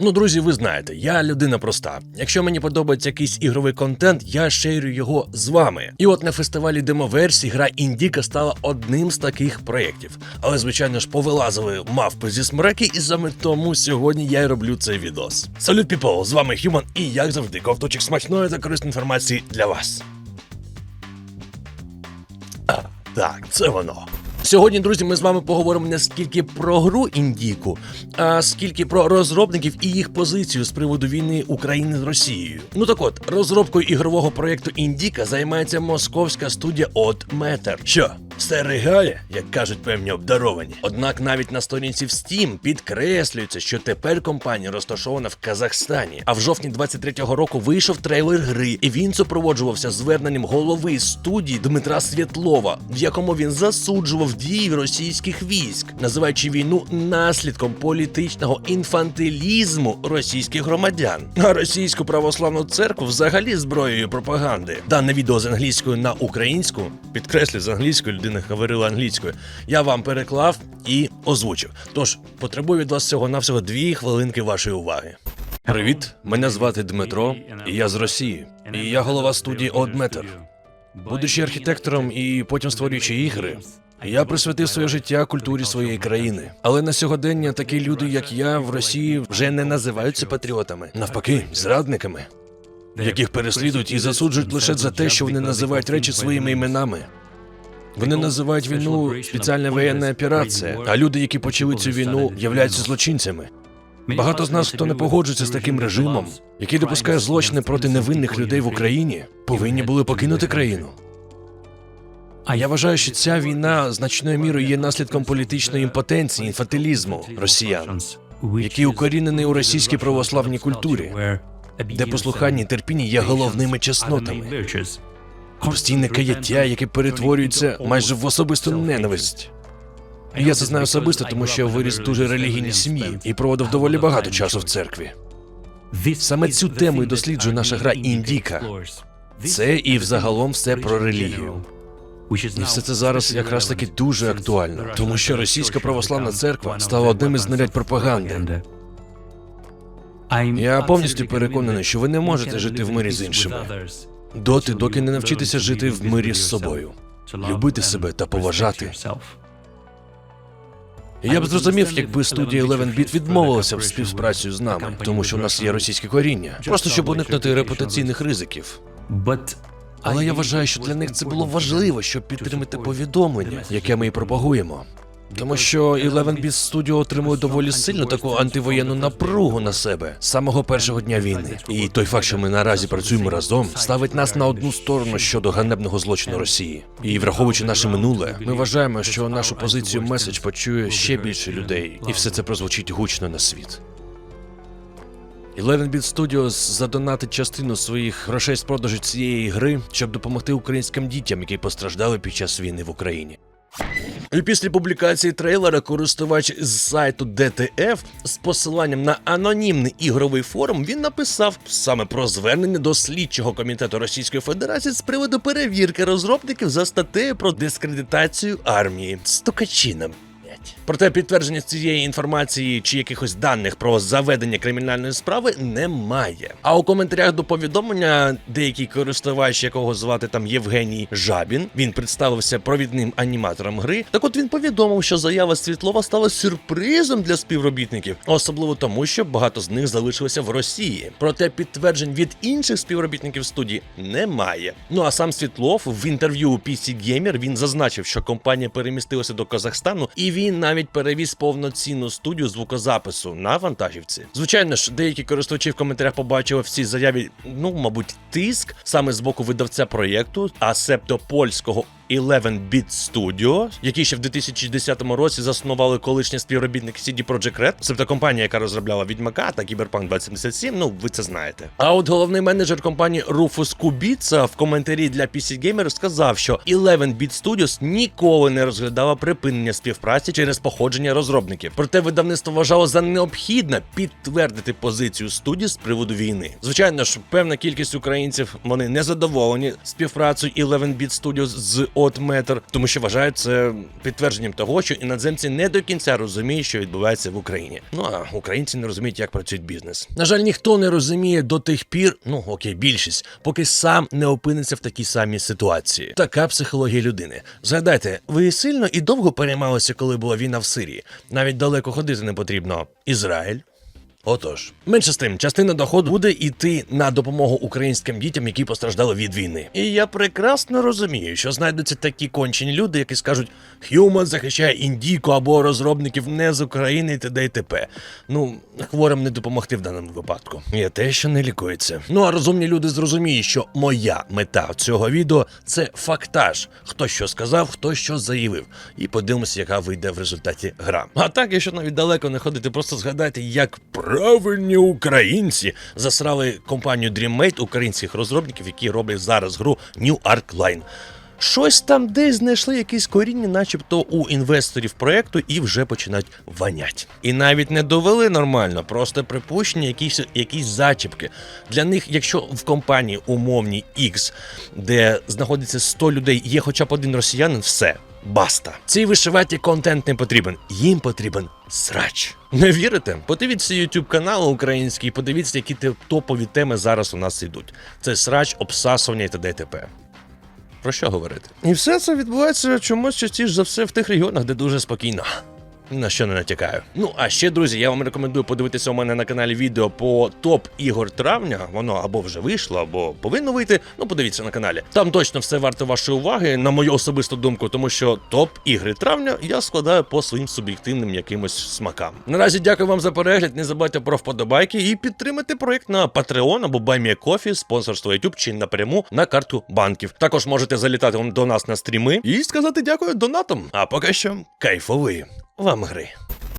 Ну, друзі, ви знаєте, я людина проста. Якщо мені подобається якийсь ігровий контент, я шерю його з вами. І от на фестивалі демоверсій гра Індіка стала одним з таких проєктів. Але, звичайно ж, повилазили мавпи зі смереки, і саме тому сьогодні я й роблю цей відос. Салют, піпол, з вами Хюман, і як завжди, ковточок смачної та корисної інформації для вас. А, так, це воно. Сьогодні, друзі, ми з вами поговоримо не скільки про гру індіку, а скільки про розробників і їх позицію з приводу війни України з Росією. Ну так от, розробкою ігрового проєкту Індіка займається московська студія От Метер. Що? Все регалія, як кажуть певні обдаровані. Однак навіть на сторінці в Steam підкреслюється, що тепер компанія розташована в Казахстані. А в жовтні 23-го року вийшов трейлер гри, і він супроводжувався зверненням голови студії Дмитра Світлова, в якому він засуджував дії російських військ, називаючи війну наслідком політичного інфантилізму російських громадян, а російську православну церкву взагалі зброєю пропаганди. Дане відео з англійською на українську, підкреслю з англійською, людина говорила англійською. Я вам переклав і озвучив. Тож потребую від вас всього навсього дві хвилинки вашої уваги. Привіт, мене звати Дмитро, і я з Росії. І я голова студії Одметр. Будучи архітектором і потім створюючи ігри, я присвятив своє життя культурі своєї країни. Але на сьогодення такі люди, як я, в Росії вже не називаються патріотами, навпаки, зрадниками, яких переслідують і засуджують лише за те, що вони називають речі своїми іменами. Вони називають війну спеціальна воєнна операція, а люди, які почали цю війну, являються злочинцями. Багато з нас, хто не погоджується з таким режимом, який допускає злочини проти невинних людей в Україні, повинні були покинути країну. А я вважаю, що ця війна значною мірою є наслідком політичної імпотенції, інфантилізму росіян, який укорінений у російській православній культурі, де послухання і терпіння є головними чеснотами. Постійне каяття, яке перетворюється майже в особисту ненависть. Я це знаю особисто, тому що я виріс дуже релігійній сім'ї і проводив доволі багато часу в церкві. Саме цю тему і досліджує наша гра Індіка. Це і взагалом все про релігію. І все це зараз якраз таки дуже актуально, тому що російська православна церква стала одним із знарядь пропаганди. Я повністю переконаний, що ви не можете жити в мирі з іншими. Доти, доки не навчитеся жити в мирі з собою, любити себе та поважати. Я б зрозумів, якби студія 11-Bit відмовилася б співпрацю з нами, тому що у нас є російське коріння, просто щоб уникнути репутаційних ризиків. Але я вважаю, що для них це було важливо, щоб підтримати повідомлення, яке ми і пропагуємо. Тому що 11-Bit Studio отримує доволі сильну таку антивоєнну напругу на себе з самого першого дня війни. І той факт, що ми наразі працюємо разом, ставить нас на одну сторону щодо ганебного злочину Росії. І враховуючи наше минуле, ми вважаємо, що нашу позицію меседж почує ще більше людей, і все це прозвучить гучно на світ. 11-Bit Studios задонатить частину своїх грошей з продажу цієї гри, щоб допомогти українським дітям, які постраждали під час війни в Україні. І після публікації трейлера користувач з сайту DTF з посиланням на анонімний ігровий форум він написав саме про звернення до слідчого комітету Російської Федерації з приводу перевірки розробників за статтею про дискредитацію армії. Стукачина. Блядь. Проте підтвердження цієї інформації чи якихось даних про заведення кримінальної справи немає. А у коментарях до повідомлення деякий користувач, якого звати там Євгеній Жабін, він представився провідним аніматором гри. Так от він повідомив, що заява Світлова стала сюрпризом для співробітників, особливо тому, що багато з них залишилися в Росії. Проте підтверджень від інших співробітників студії немає. Ну а сам Світлов в інтерв'ю у PC Gamer він зазначив, що компанія перемістилася до Казахстану, і він навіть перевіз повноцінну студію звукозапису на вантажівці. Звичайно ж, деякі користувачі в коментарях побачили в цій заяві, ну мабуть, тиск саме з боку видавця проєкту, а септо польського 11-Bit Studio, які ще в 2010 році заснували колишні співробітники CD Projekt Red, себто компанія, яка розробляла Відьмака та Cyberpunk 2077, ну ви це знаєте. А от головний менеджер компанії Rufus Kubica в коментарі для PC Gamer сказав, що 11-Bit Studios ніколи не розглядала припинення співпраці через походження розробників. Проте видавництво вважало за необхідне підтвердити позицію студії з приводу війни. Звичайно ж, певна кількість українців вони не задоволені співпрацею 11-Bit Studios з от метр, тому що вважають це підтвердженням того, що іноземці не до кінця розуміють, що відбувається в Україні. Ну а українці не розуміють, як працює бізнес. На жаль, ніхто не розуміє до тих пір, ну окей, більшість, поки сам не опиниться в такій самій ситуації. Така психологія людини. Згадайте, ви сильно і довго переймалися, коли була війна в Сирії. Навіть далеко ходити не потрібно. Ізраїль. Отож, менше з тим, частина доходу буде йти на допомогу українським дітям, які постраждали від війни. І я прекрасно розумію, що знайдуться такі кончені люди, які скажуть, Хьюман захищає індійку або розробників не з України і т.д. і т.п. Ну, хворим не допомогти в даному випадку. Є те, що не лікується. Ну а розумні люди зрозуміють, що моя мета цього відео це фактаж. Хто що сказав, хто що заявив. І подивимося, яка вийде в результаті гра. А так, якщо навіть далеко не ходити, просто згадайте, як правильні українці засрали компанію DreamMate українських розробників, які роблять зараз гру New Ark Line. Щось там десь знайшли якісь коріння, начебто у інвесторів проекту, і вже починають ванять. І навіть не довели нормально, просто припущення, якісь, якісь зачіпки. Для них, якщо в компанії умовній X, де знаходиться 100 людей, є хоча б один росіянин, все. Баста. Цій вишиваті контент не потрібен. Їм потрібен срач. Не вірите? Подивіться YouTube канал український, подивіться, які топові теми зараз у нас йдуть. Це срач, обсасування і т.д. і т.п. Про що говорити? І все це відбувається чомусь частіше за все в тих регіонах, де дуже спокійно. На що не натякаю. Ну а ще, друзі, я вам рекомендую подивитися у мене на каналі відео по топ ігор травня. Воно або вже вийшло, або повинно вийти. Ну, подивіться на каналі. Там точно все варто вашої уваги, на мою особисту думку, тому що топ ігри травня я складаю по своїм суб'єктивним якимось смакам. Наразі дякую вам за перегляд. Не забудьте про вподобайки і підтримати проект на Patreon або BuyMeACoffee, спонсорство YouTube чи напряму на карту банків. Також можете залітати до нас на стріми і сказати дякую донатам. А поки що кайфової вам гри.